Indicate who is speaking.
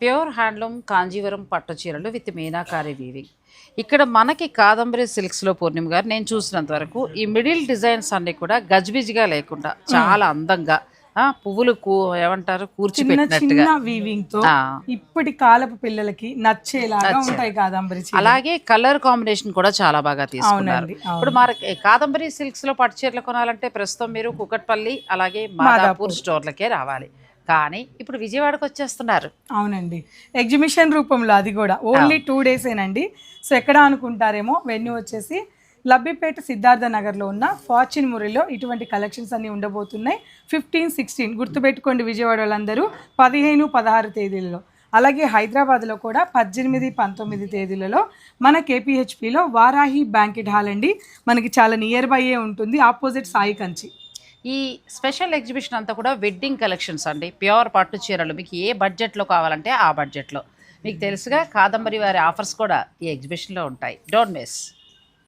Speaker 1: Pure handloom Kanjeevaram పట్టు చీరలు with meenakari weaving ఇక్కడ మనకి కాదంబరి సిల్క్స్లో పూర్ణిమ గారు నేను చూసినంత వరకు ఈ మిడిల్ డిజైన్స్ అన్ని కూడా గజిబిజిగా లేకుండా చాలా అందంగా పువ్వులు ఏమంటారు కూర్చిపెట్టినట్టుగా వీవింగ్తో.
Speaker 2: ఇప్పటి కాలపు పిల్లలకి నచ్చేలాగా ఉంటాయి కాదంబరి.
Speaker 1: అలాగే కలర్ కాంబినేషన్ కూడా చాలా బాగా తీసుకున్నారు. ఇప్పుడు మరి కాదంబరి సిల్క్స్లో పట్టు చీరలు కొనాలంటే ప్రస్తుతం మీరు కుకట్పల్లి అలాగే మాదాపూర్ స్టోర్లకే రావాలి కానీ ఇప్పుడు విజయవాడకు వచ్చేస్తున్నారు.
Speaker 2: అవునండి. ఎగ్జిబిషన్ రూపంలో అది కూడా. Only two డేసేనండి. సో ఎక్కడ అనుకుంటారేమో వెన్యూ వచ్చేసి లబ్బిపేట సిద్ధార్థ నగర్లో ఉన్న ఫార్చ్యూన్ మురిలో ఇటువంటి కలెక్షన్స్ అన్ని ఉండబోతున్నాయి. ఫిఫ్టీన్ సిక్స్టీన్ గుర్తుపెట్టుకోండి విజయవాడ వాళ్ళందరూ పదిహేను పదహారు తేదీలలో. అలాగే హైదరాబాద్లో కూడా పద్దెనిమిది పంతొమ్మిది తేదీలలో మన కేపీహెచ్పిలో వారాహి బ్యాంకెట్ హాల్ అండి. మనకి చాలా నియర్ బైయే ఉంటుంది. ఆపోజిట్ సాయి కంచి.
Speaker 1: ఈ స్పెషల్ ఎగ్జిబిషన్ అంతా కూడా వెడ్డింగ్ కలెక్షన్స్ అండి. ప్యూర్ పట్టు చీరలు. మీకు ఏ బడ్జెట్లో కావాలంటే ఆ బడ్జెట్లో. మీకు తెలుసుగా కాదంబరి వారి ఆఫర్స్ కూడా ఈ ఎగ్జిబిషన్లో ఉంటాయి. Don't miss.